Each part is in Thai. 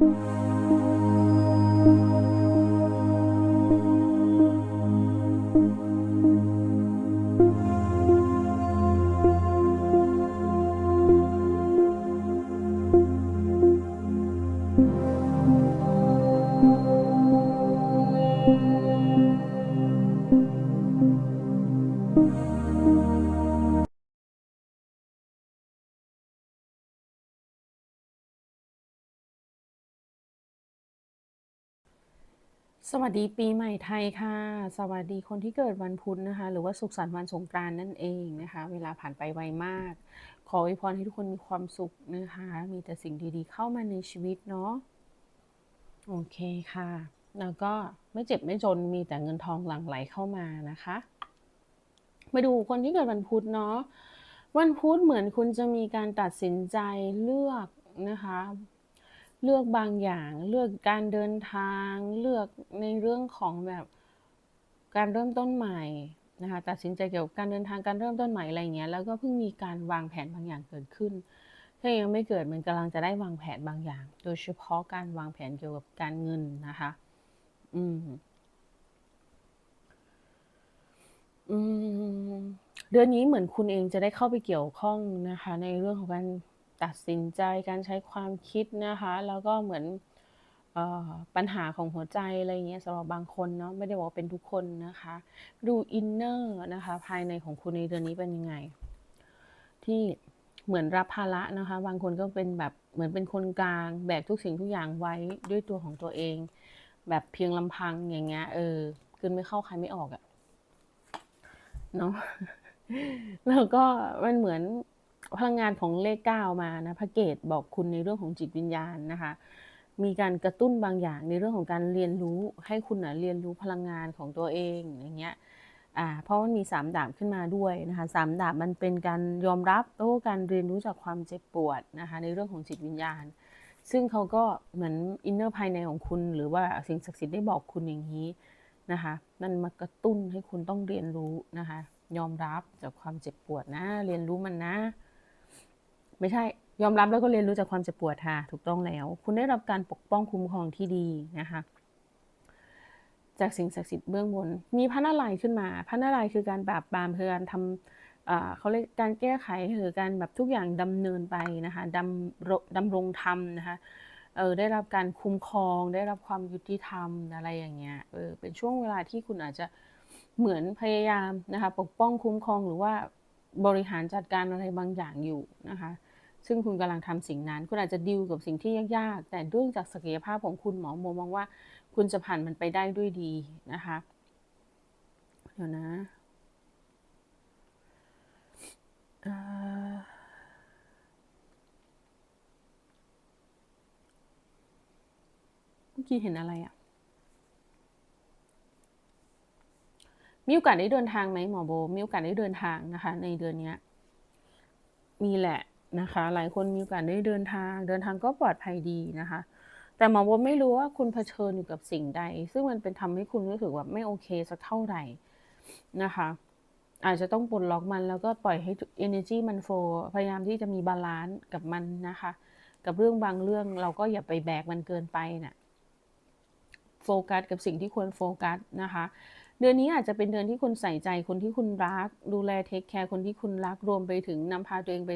Música สวัสดีปีใหม่ไทยค่ะ สวัสดีคนที่เกิดวันพุธนะคะ หรือว่าสุขสันต์วันสงกรานต์นั่นเองนะคะ เวลาผ่านไปไวมาก ขออวยพรให้ทุกคนมีความสุขนะคะ มีแต่สิ่งดีๆเข้ามาในชีวิตเนาะโอเคค่ะ แล้วก็ไม่เจ็บไม่จนมีแต่เงินทองหลั่งไหลเข้ามานะคะ มาดูคนที่เกิดวันพุธเนาะวันพุธเหมือนคุณจะมีการตัดสินใจเลือกนะคะ เลือกบางอย่างเลือกการเดินทางเลือกในเรื่องของแบบการเริ่มต้นใหม่นะคะตัดสินใจเกี่ยวกับการเดินทางการเริ่มต้นใหม่อะไรเงี้ยแล้วก็เพิ่งมีการวางแผนบางอย่างเกิดขึ้น ถ้ายังไม่เกิดมันกำลังจะได้วางแผนบางอย่าง โดยเฉพาะการวางแผนเกี่ยวกับการเงินนะคะ อืมอืมเดือนนี้เหมือนคุณเองจะได้เข้าไปเกี่ยวข้องนะคะ ในเรื่องของการ ตัดสินใจการใช้ความคิดนะคะ แล้วก็เหมือนปัญหาของหัวใจอะไรเงี้ยสำหรับบางคนเนาะไม่ได้บอกว่าเป็นทุกคนนะคะ ดูอินเนอร์นะคะภายในของคุณในเดือนนี้เป็นยังไง ที่เหมือนรับภาระนะคะ บางคนก็เป็นแบบเหมือนเป็นคนกลาง แบกทุกสิ่งทุกอย่างไว้ด้วยตัวของตัวเอง แบบเพียงลำพังอย่างเงี้ยเออกลืนไม่เข้าใคายไม่ออกอะเนาะแล้วก็มันเหมือน พลังงานของเลข9มานะพระเกตบอกคุณในเรื่องของจิตวิญญาณนะคะ มีการกระตุ้นบางอย่างในเรื่องของการเรียนรู้ให้คุณน่ะเรียนรู้พลังงานของตัวเองอย่างเงี้ยอ่าเพราะมันมี3ดาบขึ้นมาด้วยนะคะ3ดาบมันเป็นการยอมรับแล้วก็การเรียนรู้จากความเจ็บปวดนะคะในเรื่องของจิตวิญญาณ ซึ่งเขาก็เหมือนอินเนอร์ภายในของคุณ หรือว่าสิ่งศักดิ์สิทธิ์ได้บอกคุณอย่างงี้นะคะมันมากระตุ้นให้คุณต้องเรียนรู้นะคะ ยอมรับจากความเจ็บปวดนะ เรียนรู้มันนะ ไม่ใช่ ยอมรับแล้วก็เรียนรู้จากความเจ็บปวดค่ะ ถูกต้องแล้ว คุณได้รับการปกป้องคุ้มครองที่ดีนะคะ จากสิ่งศักดิ์สิทธิ์เบื้องบน มีพระนารายณ์ขึ้นมา พระนารายณ์คือการปราบปรามคือการทำเขาเรียกการแก้ไขหรือการแบบทุกอย่างดำเนินไปนะคะดำรดำรงธรรมนะคะเออได้รับการคุ้มครอง ได้รับความยุติธรรมอะไรอย่างเงี้ยเออเป็นช่วงเวลาที่คุณอาจจะเหมือนพยายามนะคะปกป้องคุ้มครองหรือว่าบริหารจัดการอะไรบางอย่างอยู่นะคะ ซึ่งคุณกำลังทำสิ่งนั้น คุณอาจจะดีลกับสิ่งที่ยากๆ แต่ด้วยจากศักยภาพของคุณหมอโมมองว่า คุณจะผ่านมันไปได้ด้วยดีนะคะ เดี๋ยวนะเมื่อกี้เห็นอะไรอะ?มีโอกาสได้เดินทางไหมหมอโบ?มีโอกาสได้เดินทางนะคะ ในเดือนนี้มีแหละ นะคะ หลายคนมีโอกาสได้เดินทาง เดินทางก็ปลอดภัยดีนะคะ แต่หมอโบไม่รู้ว่าคุณเผชิญอยู่กับสิ่งใด ซึ่งมันเป็นทำให้คุณรู้สึกแบบไม่โอเคสักเท่าไหร่นะคะ อาจจะต้องปลดล็อกมันแล้วก็ปล่อยให้ทุเอเนอร์จีมันโฟร์พยายามที่จะมีบาลันซ์กับมันนะคะ กับเรื่องบางเรื่องเราก็อย่าไปแบกมันเกินไปน่ะโฟกัสกับสิ่งที่ควรโฟกัสนะคะเดือนนี้อาจจะเป็นเดือนที่คุณใส่ใจคนที่คุณรัก ดูแลเทกแคร์คนที่คุณรักรวมไปถึงนำพาตัวเองไป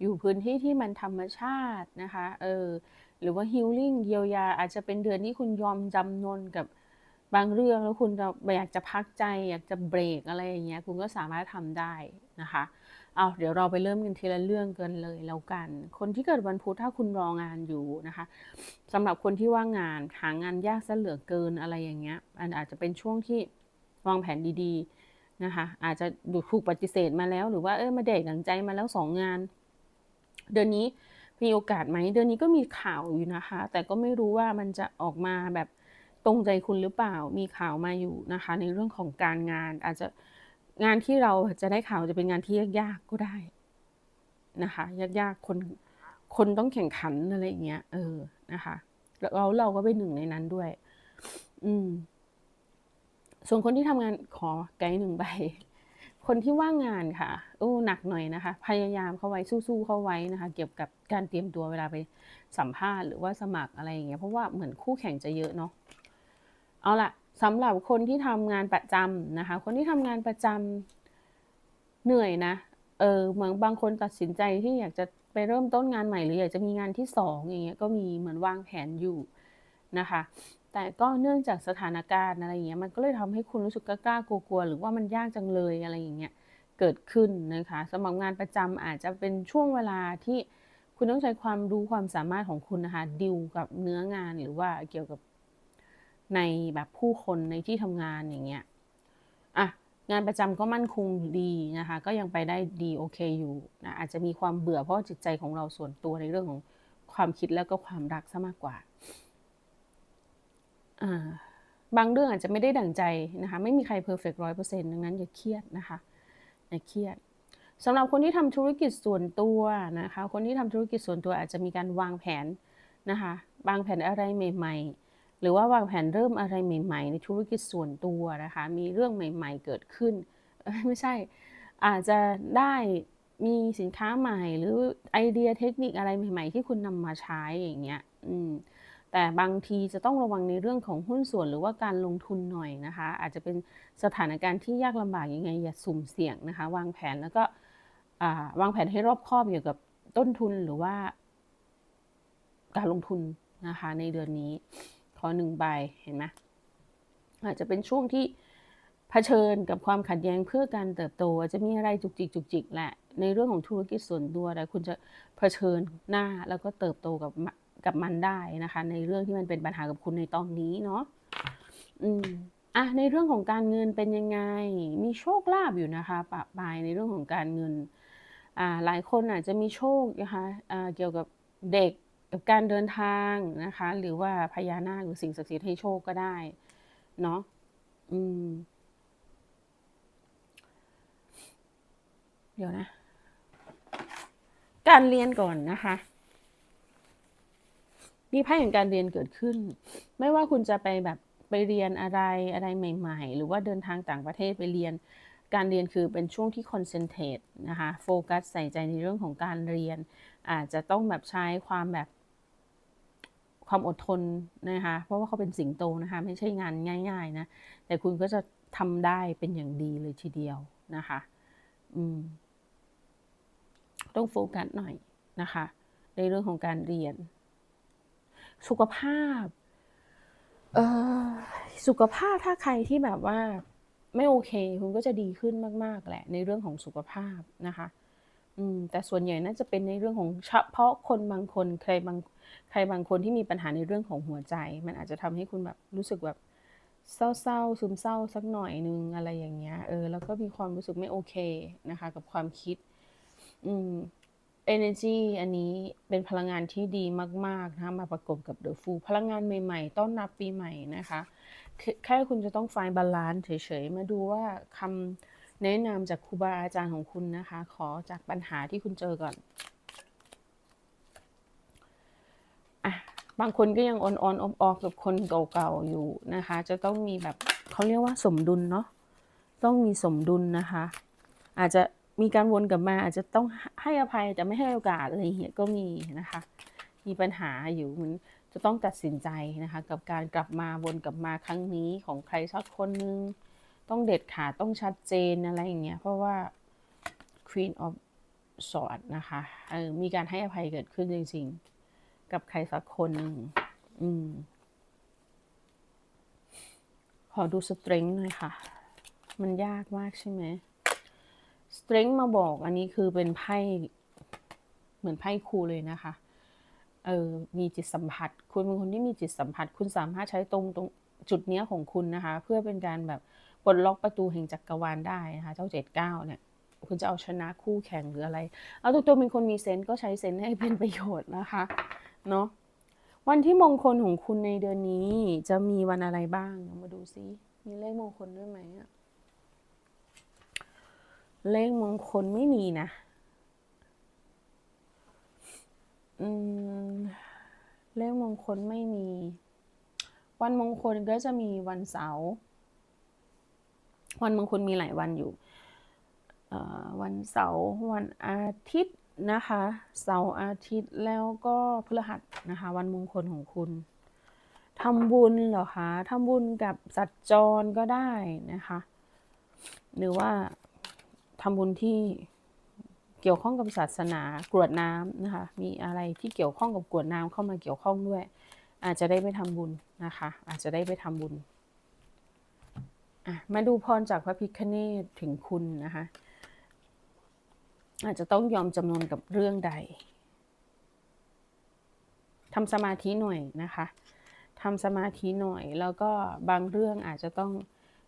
อยู่พื้นที่ที่มันธรรมชาตินะคะเออหรือว่า healing เยียวยาอาจจะเป็นเดือนที่คุณยอมจำนนกับบางเรื่องแล้วคุณอยากจะพักใจ อยากจะเบรกอะไรอย่างเงี้ยคุณก็สามารถทำได้นะคะเอาเดี๋ยวเราไปเริ่มกันทีละเรื่องกันเลยแล้วกัน คนที่เกิดวันพุธถ้าคุณรองานอยู่นะคะสำหรับคนที่ว่างงานหางานยากเสียเหลือเกินอะไรอย่างเงี้ยมันอาจจะเป็นช่วงที่วางแผนดีๆนะคะอาจจะถูกปฏิเสธมาแล้ว หรือว่าเออมาเดะดั่งใจมาแล้ว2งาน เดือนนี้มีโอกาสไหม?เดือนนี้ก็มีข่าวอยู่นะคะ แต่ก็ไม่รู้ว่ามันจะออกมาแบบตรงใจคุณหรือเปล่ามีข่าวมาอยู่นะคะ ในเรื่องของการงานอาจจะงานที่เราจะได้ข่าวจะเป็นงานที่ยากๆก็ได้นะคะ ยากๆคนคนต้องแข่งขันอะไรอย่างเงี้ยเออนะคะแล้วเราก็เป็นหนึ่งในนั้นด้วย อืม ส่วนคนที่ทำงานขอไกด์1ใบ คนที่ว่างงานค่ะโอ้หนักหน่อยนะคะ พยายามเข้าไว้สู้ๆเข้าไว้นะคะ เกี่ยวกับการเตรียมตัวเวลาไปสัมภาษณ์หรือว่าสมัครอะไรอย่างเงี้ยเพราะว่าเหมือนคู่แข่งจะเยอะเนาะเอาละสำหรับคนที่ทำงานประจำนะคะ คนที่ทำงานประจำเหนื่อยนะเออเหมือนบางคนตัดสินใจที่อยากจะไปเริ่มต้นงานใหม่หรืออยากจะมีงานที่สองอย่างเงี้ยก็มีเหมือนวางแผนอยู่นะคะ แต่ก็เนื่องจากสถานการณ์อะไรอย่างเงี้ยมันก็เลยทำให้คุณรู้สึกกล้ากลัวๆหรือว่ามันยากจังเลยอะไรอย่างเงี้ยเกิดขึ้นนะคะสำหรับงานประจำอาจจะเป็นช่วงเวลาที่คุณต้องใช้ความรู้ความสามารถของคุณนะคะดิวกับเนื้องานหรือว่าเกี่ยวกับในแบบผู้คนในที่ทำงานอย่างเงี้ยอะงานประจำก็มั่นคงดีนะคะ ก็ยังไปได้ดีโอเคอยู่นะอาจจะมีความเบื่อเพราะจิตใจของเราส่วนตัวในเรื่องของความคิดแล้วก็ความรักซะมากกว่า บางเรื่องอาจจะไม่ได้ดั่งใจนะคะ ไม่มีใครเพอร์เฟกต์ร้อยเปอร์เซ็นต์ดังนั้นอย่าเครียดนะคะ อย่าเครียดสำหรับคนที่ทำธุรกิจส่วนตัวนะคะ คนที่ทำธุรกิจส่วนตัวอาจจะมีการวางแผนนะคะวางแผนอะไรใหม่ ๆ หรือว่าวางแผนเริ่มอะไรใหม่ ๆ ในธุรกิจส่วนตัวนะคะ มีเรื่องใหม่ ๆ เกิดขึ้น ไม่ใช่ อาจจะได้มีสินค้าใหม่ หรือไอเดียเทคนิคอะไรใหม่ ๆ ที่คุณนำมาใช้อย่างเงี้ย อืม แต่บางทีจะต้องระวังในเรื่องของหุ้นส่วนหรือว่าการลงทุนหน่อยนะคะ อาจจะเป็นสถานการณ์ที่ยากลำบากยังไงอย่าสุ่มเสี่ยงนะคะ วางแผนแล้วก็วางแผนให้รอบคอบเกี่ยวกับต้นทุนหรือว่า การลงทุนนะคะในเดือนนี้ขอหนึ่งใบเห็นไหมอาจจะเป็นช่วงที่เผชิญกับความขัดแย้งเพื่อการเติบโตจะมีอะไรจุกจิกจุกจิกแหละในเรื่องของธุรกิจส่วนตัวแต่คุณจะเผชิญหน้าแล้วก็เติบโตกับ กับมันได้นะคะ ในเรื่องที่มันเป็นปัญหากับคุณในตอนนี้เนาะอืมอะในเรื่องของการเงินเป็นยังไง มีโชคลาภอยู่นะคะปะปายในเรื่องของการเงินอ่าหลายคนอาจจะมีโชคนะคะอ่าเกี่ยวกับเด็กกับการเดินทางนะคะ หรือว่าพญานาคหรือสิ่งศักดิ์สิทธิ์ให้โชคก็ได้เนาะอืมเดี๋ยวนะ การเรียนก่อนนะคะ มีไพ่แห่งการเรียนเกิดขึ้น ไม่ว่าคุณจะไปแบบไปเรียนอะไรอะไรใหม่ ๆ หรือว่าเดินทางต่างประเทศไปเรียน การเรียนคือเป็นช่วงที่คอนเซนเทรตนะคะโฟกัสใส่ใจในเรื่องของการเรียน อาจจะต้องแบบใช้ความแบบความอดทนนะคะ เพราะว่าเขาเป็นสิงโตนะคะ ไม่ใช่งานง่าย ๆ นะ แต่คุณก็จะทำได้เป็นอย่างดีเลยทีเดียวนะคะ อืม ต้องโฟกัสหน่อยนะคะ ในเรื่องของการเรียน สุขภาพ เอ่อสุขภาพถ้าใครที่แบบว่าไม่โอเค คุณก็จะดีขึ้นมาก ๆ แหละ ในเรื่องของสุขภาพนะคะอืมแต่ส่วนใหญ่น่าจะเป็นในเรื่องของเฉพาะคนบางคนใครบางใครบางคนที่มีปัญหาในเรื่องของหัวใจ มันอาจจะทำให้คุณแบบรู้สึกแบบเศร้าๆซึมเศร้าสักหน่อยนึงอะไรอย่างเงี้ยเออแล้วก็มีความรู้สึกไม่โอเคนะคะ กับความคิด อืม energy อันนี้เป็นพลังงานที่ดีมากๆนะคะมาประกบกับ The Fool พลังงานใหม่ๆ ต้อนรับปีใหม่นะคะแค่คุณจะต้องไฟบาลานซ์เฉยๆ มาดูว่าคำแนะนำจากครูบาอาจารย์ของคุณนะคะ ขอจากปัญหาที่คุณเจอก่อนอะบางคนก็ยังออนออนออฟกับคนเก่าๆอยู่นะคะ จะต้องมีแบบเขาเรียกว่าสมดุลเนาะต้องมีสมดุลนะคะ อาจจะ มีการวนกลับมาอาจจะต้องให้อภัยแต่ไม่ให้โอกาสอะไรเงี้ยก็มีนะคะ มีปัญหาอยู่มันจะต้องตัดสินใจนะคะ กับการกลับมาวนกลับมาครั้งนี้ของใครสักคนนึงต้องเด็ดขาดต้องชัดเจนอะไรอย่างเงี้ยเพราะว่า Queen of Swords นะคะเออมีการให้อภัยเกิดขึ้นจริง ๆ กับใครสักคนหนึ่งอืมขอดูสตริงหน่อยค่ะ มันยากมากใช่ไหม สตริงมาบอกอันนี้คือเป็นไพ่เหมือนไพ่ครูเลยนะคะ เออมีจิตสัมผัส คุณเป็นคนที่มีจิตสัมผัส คุณสามารถใช้ตรงตรงจุดเนี้ยของคุณนะคะ เพื่อเป็นการแบบปลดล็อกประตูแห่งจักรวาลได้นะคะเจ้าเจ็ดเก้าเนี่ยคุณจะเอาชนะคู่แข่งหรืออะไร เอาตัวตัวเป็นคนมีเซนต์ก็ใช้เซนต์ให้เป็นประโยชน์นะคะเนาะวันที่มงคลของคุณในเดือนนี้จะมีวันอะไรบ้าง มาดูซิมีเลขมงคลด้วยไหมอะ เลขมงคลไม่มีนะ อืม เลขมงคลไม่มี วันมงคลก็จะมีวันเสาร์วันมงคลมีหลายวันอยู่เอ่อวันเสาร์วันอาทิตย์นะคะ เสาร์อาทิตย์แล้วก็พฤหัสนะคะ วันมงคลของคุณทำบุญเหรอคะทำบุญกับสัตว์จรก็ได้นะคะ หรือว่า ทำบุญที่เกี่ยวข้องกับศาสนากรวดน้ำนะคะ มีอะไรที่เกี่ยวข้องกับกรวดน้ำเข้ามาเกี่ยวข้องด้วย อาจจะได้ไปทำบุญนะคะ อาจจะได้ไปทำบุญมาดูพรจากพระพิคเนตถึงคุณนะคะ อาจจะต้องยอมจำนนกับเรื่องใดทำสมาธิหน่อยนะคะทำสมาธิหน่อย แล้วก็บางเรื่องอาจจะต้อง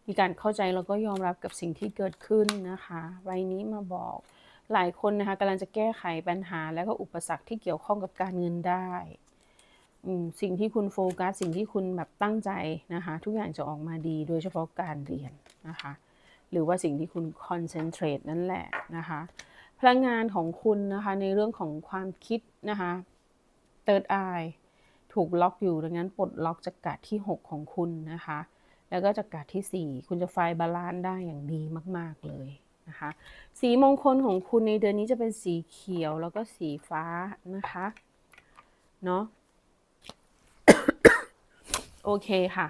มีการเข้าใจแล้วก็ยอมรับกับสิ่งที่เกิดขึ้นนะคะใบนี้มาบอกหลายคนนะคะกำลังจะแก้ไขปัญหา และก็อุปสรรคที่เกี่ยวข้องกับการเงินได้สิ่งที่คุณโฟกัส สิ่งที่คุณแบบตั้งใจนะคะทุกอย่างจะออกมาดีโดยเฉพาะการเรียนนะคะหรือว่าสิ่งที่คุณคอนเซนเทรตนั่นแหละนะคะพลังงานของคุณนะคะในเรื่องของความคิดนะคะ third eye ถูกล็อกอยู่ดังนั้นปลดล็อกจากกาดที่ 6 ของคุณนะคะ แล้วก็จากกที่ 4 คุณจะไฟบาลานซ์ได้อย่างดีมาก ๆ เลยนะคะ สีมงคลของคุณในเดือนนี้จะเป็นสีเขียวแล้วก็สีฟ้านะคะ เนาะโอเคค่ะ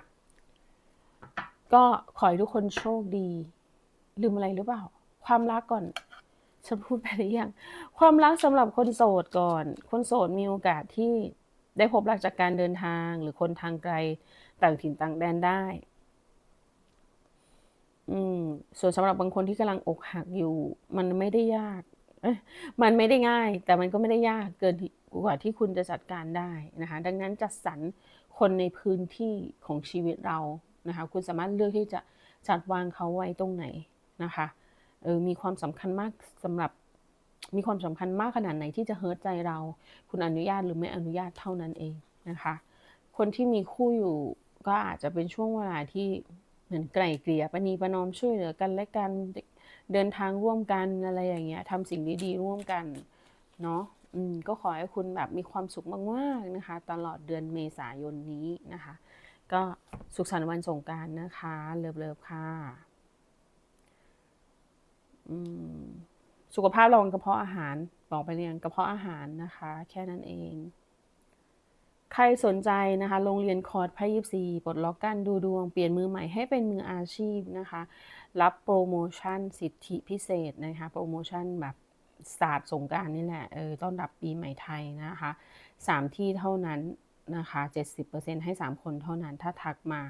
ก็ขอให้ทุกคนโชคดี ลืมอะไรหรือเปล่า ความรักก่อนฉันพูดไปหรือยัง ความรักสำหรับคนโสดก่อน คนโสดมีโอกาสที่ได้พบรักจากการเดินทางหรือคนทางไกลต่างถิ่นต่างแดนได้ อืม ส่วนสำหรับบางคนที่กำลังอกหักอยู่ มันไม่ได้ยากมันไม่ได้ง่าย แต่มันก็ไม่ได้ยากเกินกว่าที่คุณจะจัดการได้นะคะ ดังนั้นจัดสรรคนในพื้นที่ของชีวิตเรานะคะ คุณสามารถเลือกที่จะจัดวางเขาไว้ตรงไหนนะคะเออมีความสำคัญมากสำหรับมีความสำคัญมากขนาดไหนที่จะเฮิร์ตใจเรา คุณอนุญาตหรือไม่อนุญาตเท่านั้นเองนะคะ คนที่มีคู่อยู่ก็อาจจะเป็นช่วงเวลาที่ มือนไกล่เกลี่ยปณีประนอมช่วยเหลือกันและกันเดินทางร่วมกันอะไรอย่างเงี้ยทำสิ่งดีๆร่วมกันเนาะอืมก็ขอให้คุณแบบมีความสุขมากๆนะคะ ตลอดเดือนเมษายนนี้นะคะ ก็สุขสันต์วันสงการนะคะเลิฟๆค่ะอืมสุขภาพระวังกระเพาะอาหารบอกไปเรียงกระเพาะอาหารนะคะ แค่นั้นเอง ใครสนใจนะคะโรงเรียนคอร์สไพ่ยิบซีปลดล็อกการดูดวง เปลี่ยนมือใหม่ให้เป็นมืออาชีพนะคะ รับโปรโมชั่นสิทธิพิเศษนะคะ โปรโมชั่นแบบศาสตร์สงการนี่แหละเออต้อนรับปีใหม่ไทยนะคะสามที่เท่านั้นนะคะ70%ให้ 3 คนเท่านั้นถ้าทักมา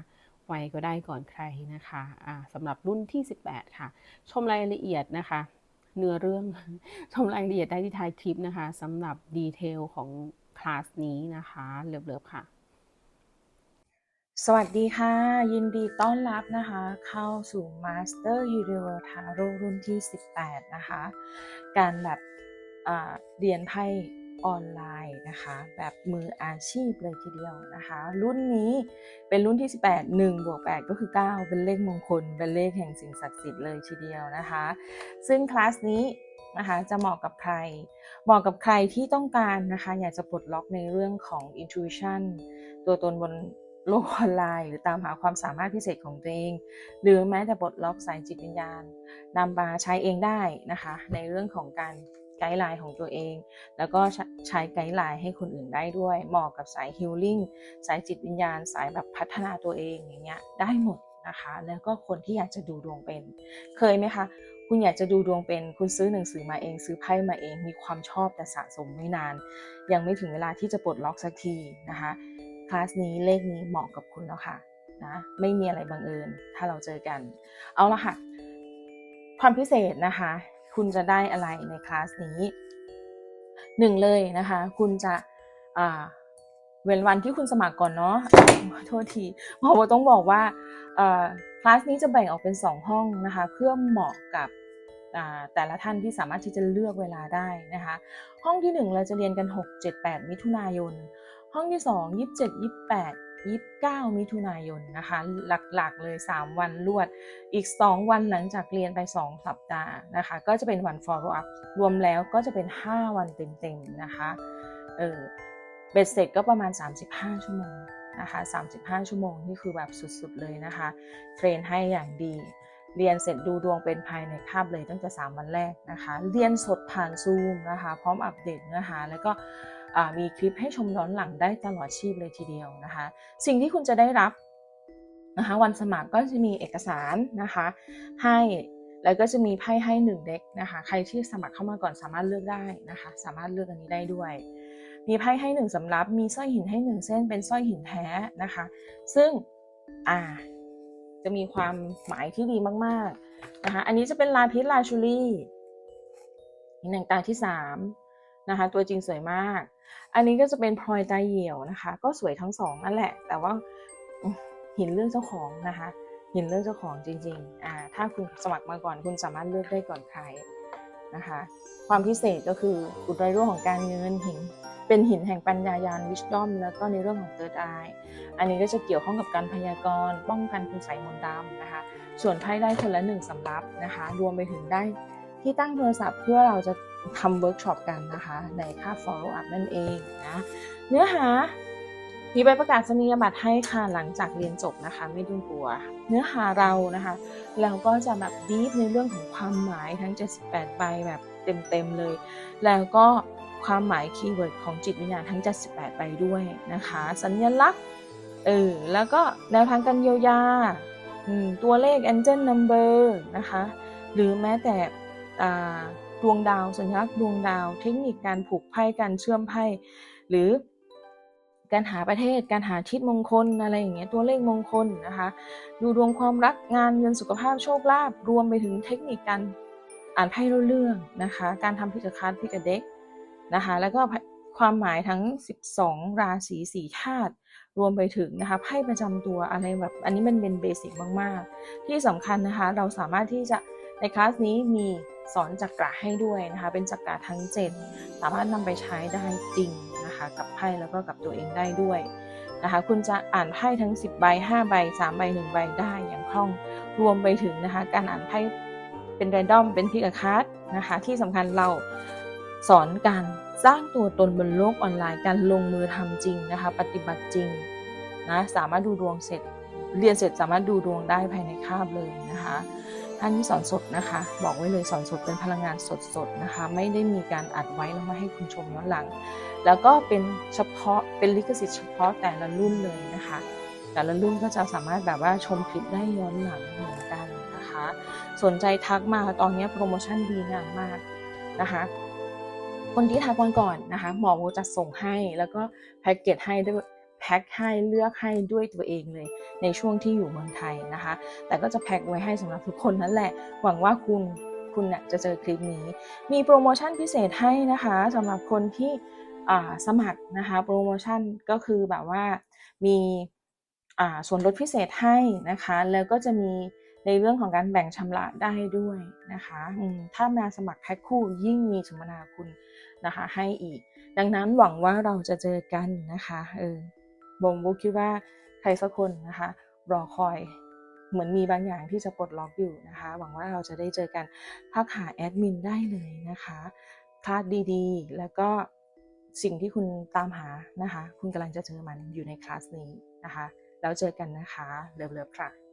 ไวก็ได้ก่อนใครนะคะะสำหรับรุ่นที่ 18 ค่ะ ชมรายละเอียดนะคะ เนื้อเรื่องชมรายละเอียดได้ที่ท้ายคลิปนะคะสำหรับดีเทลของาสนี้นะคะเลิฟๆค่ะ สวัสดีค่ะ ยินดีต้อนรับนะคะ เข้าสู่ Master Universe Tarot รุ่นที่ 18 นะคะ การแบบเรียนไพ่ ออนไลน์นะคะ แบบมืออาชีพเลยทีเดียวนะคะ รุ่นนี้เป็นรุ่นที่ 18 1บวก8ก็คือ 9 เป็นเลขมงคล เป็นเลขแห่งสิ่งศักดิ์สิทธิ์เลยทีเดียวนะคะ ซึ่งคลาสนี้นะคะจะเหมาะกับใคร เหมาะกับใครที่ต้องการนะคะ อยากจะปลดล็อกในเรื่องของ intuition ตัวตนบนโลกออนไลน์ หรือตามหาความสามารถพิเศษของตัวเอง หรือแม้แต่ปลดล็อกสายจิตวิญญาณนำมาใช้เองได้นะคะ ในเรื่องของการ ไกด์ไลน์ของตัวเอง แล้วก็ใช้ไกด์ไลน์ให้คนอื่นได้ด้วย เหมาะกับสายฮิลลิ่งสายจิตวิญญาณ สายแบบพัฒนาตัวเองอย่างเงี้ยได้หมดนะคะ แล้วก็คนที่อยากจะดูดวงเป็น เคยไหมคะคุณอยากจะดูดวงเป็น คุณซื้อหนังสือมาเอง ซื้อไพ่มาเอง มีความชอบแต่สะสมไม่นาน ยังไม่ถึงเวลาที่จะปลดล็อกสักทีนะคะ คลาสนี้เลขนี้เหมาะกับคุณแล้วค่ะนะไม่มีอะไรบังเอิญถ้าเราเจอกัน เอาละค่ะ ความพิเศษนะคะ คุณจะได้อะไรในคลาสนี้หนึ่งเลยนะคะ คุณจะเว้นวันที่คุณสมัครก่อนเนาะโทษทีเพราะว่าต้องบอกว่าคลาสนี้จะแบ่งออกเป็น 2 ห้องนะคะ เพื่อเหมาะกับแต่ละท่านที่สามารถที่จะเลือกเวลาได้นะคะ ห้องที่ 1 เราจะเรียนกัน 6 7 8 มิถุนายน ห้องที่ 2 27 28 29 มิถุนายนนะคะ หลักๆเลย 3 วันรวด อีก 2 วันหลังจากเรียนไป 2 สัปดาห์นะคะ ก็จะเป็นวัน follow up รวมแล้วก็จะเป็น 5 วันเต็มๆนะคะเออเบ็ดเสร็จก็ประมาณ 35 ชั่วโมงนะคะ35 ชั่วโมงนี่คือแบบสุดๆเลยนะคะ เทรนให้อย่างดี เรียนเสร็จดูดวงเป็นภายในคาบเลยตั้งแต่ 3 วันแรกนะคะ เรียนสดผ่านซูมนะคะ พร้อมอัปเดตเนื้อหาแล้วก็ มีคลิปให้ชมย้อนหลังได้ตลอดชีพเลยทีเดียวนะคะ สิ่งที่คุณจะได้รับนะคะวันสมัครก็จะมีเอกสารนะคะให้แล้วก็จะมีไพ่ให้หนึ่งเด็กนะคะใครที่สมัครเข้ามาก่อนสามารถเลือกได้นะคะ สามารถเลือกอันนี้ได้ด้วย มีไพ่ให้หนึ่งสำรับ มีสร้อยหินให้หนึ่งเส้นเป็นสร้อยหินแท้นะคะ ซึ่งอ่าจะมีความหมายที่ดีมากๆนะคะอันนี้จะเป็นลาพิษลาชูรี่หนังตาที่สาม นะคะ ตัวจริงสวยมาก อันนี้ก็จะเป็นพลอยตาเหี่ยวนะคะ ก็สวยทั้งสองนั่นแหละ แต่ว่าหินเรื่องเจ้าของนะคะหินเรื่องเจ้าของจริงๆอ่าถ้าคุณสมัครมาก่อนคุณสามารถเลือกได้ก่อนใครนะคะ ความพิเศษก็คืออุดรอยรั่วของการเงินหิน เป็นหินแห่งปัญญายาณ wisdom แล้วก็ในเรื่องของ third eye อันนี้ก็จะเกี่ยวข้องกับการพยากรณ์ป้องกันคุณใส่มนต์ดำนะคะ ส่วนไพ่ได้คนละหนึ่งสำรับนะคะ รวมไปถึงได้ที่ตั้งโทรศัพท์เพื่อเราจะ ทำเวิร์กช็อปกันนะคะในค่า follow up นั่นเองนะเนื้อหามีใบประกาศนียบัตรให้ค่ะหลังจากเรียนจบนะคะ ไม่ต้องกลัว เนื้อหาเรานะคะ เราก็จะแบบดีฟในเรื่องของความหมายทั้ง 78ใบแบบเต็มๆเลย แล้วก็ความหมายคีย์เวิร์ดของจิตวิญญาณทั้ง 78ใบด้วยนะคะ สัญลักษณ์เออแล้วก็แนวทางการเยียวยาตัวเลข angel number นะคะ หรือแม้แต่ ดวงดาว สัญลักษณ์ดวงดาว เทคนิคการผูกไพ่การเชื่อมไพ่หรือการหาประเทศ การหาทิศมงคลอะไรอย่างเงี้ยตัวเลขมงคลนะคะดูดวงความรักงานเงินสุขภาพโชคลาภรวมไปถึงเทคนิคการอ่านไพ่รู้เรื่องนะคะ การทำพิกคัสพิกเด็กนะคะแล้วก็ความหมายทั้ง 12 ราศีสี่ธาตุรวมไปถึงนะคะไพ่ประจำตัวอะไรแบบอันนี้มันเป็นเบสิกมาก ๆ ที่สำคัญนะคะ เราสามารถที่จะในคลาสนี้มี สอนจักระให้ด้วยนะคะเป็นจักระทั้ง 7 สามารถนำไปใช้ได้จริงนะคะกับไพ่แล้วก็กับตัวเองได้ด้วยนะคะคุณจะอ่านไพ่ทั้ง 10 ใบ 5 ใบ 3 ใบ 1 ใบได้อย่างคล่องรวมไปถึงนะคะการอ่านไพ่เป็นแรนดอมเป็นพิกคาร์ดนะคะที่สำคัญเราสอนการสร้างตัวตนบนโลกออนไลน์การลงมือทำจริงนะคะปฏิบัติจริงนะสามารถดูดวงเสร็จ เรียนเสร็จสามารถดูดวงได้ภายในคาบเลยนะคะ ท่านที่สอนสดนะคะ บอกไว้เลยสอนสดเป็นพลังงานสดๆนะคะ ไม่ได้มีการอัดไว้แล้วมาให้คุณชมย้อนหลัง แล้วก็เป็นเฉพาะเป็นลิขสิทธิ์เฉพาะแต่ละรุ่นเลยนะคะ แต่ละรุ่นก็จะสามารถแบบว่าชมคลิปได้ย้อนหลังเหมือนกันนะคะ สนใจทักมาตอนนี้โปรโมชั่นดีงามมากนะคะคนที่ทักมาก่อนนะคะหมอโมจะส่งให้แล้วก็แพ็กเกจให้ด้วย แพ็คให้เลือกให้ด้วยตัวเองเลย ในช่วงที่อยู่เมืองไทยนะคะ แต่ก็จะแพ็คไว้ให้สำหรับทุกคนนั่นแหละ หวังว่าคุณคุณเนี่ยจะเจอคลิปนี้ มีโปรโมชั่นพิเศษให้นะคะสำหรับคนที่สมัครนะคะโปรโมชั่นก็คือแบบว่ามีส่วนลดพิเศษให้นะคะ แล้วก็จะมีในเรื่องของการแบ่งชำระได้ด้วยนะคะถ้ามาสมัครแพ็คคู่ยิ่งมีสมนาคุณนะคะให้อีก ดังนั้นหวังว่าเราจะเจอกันนะคะเออ บมบุคิดว่าใครสักคนนะคะรอคอยเหมือนมีบางอย่างที่จะปลดล็อกอยู่นะคะ หวังว่าเราจะได้เจอกันทักหาแอดมินได้เลยนะคะคลาสดีๆ แล้วก็สิ่งที่คุณตามหานะคะ คุณกำลังจะเจอมันอยู่ในคลาสนี้นะคะ แล้วเจอกันนะคะ เลิฟๆค่ะ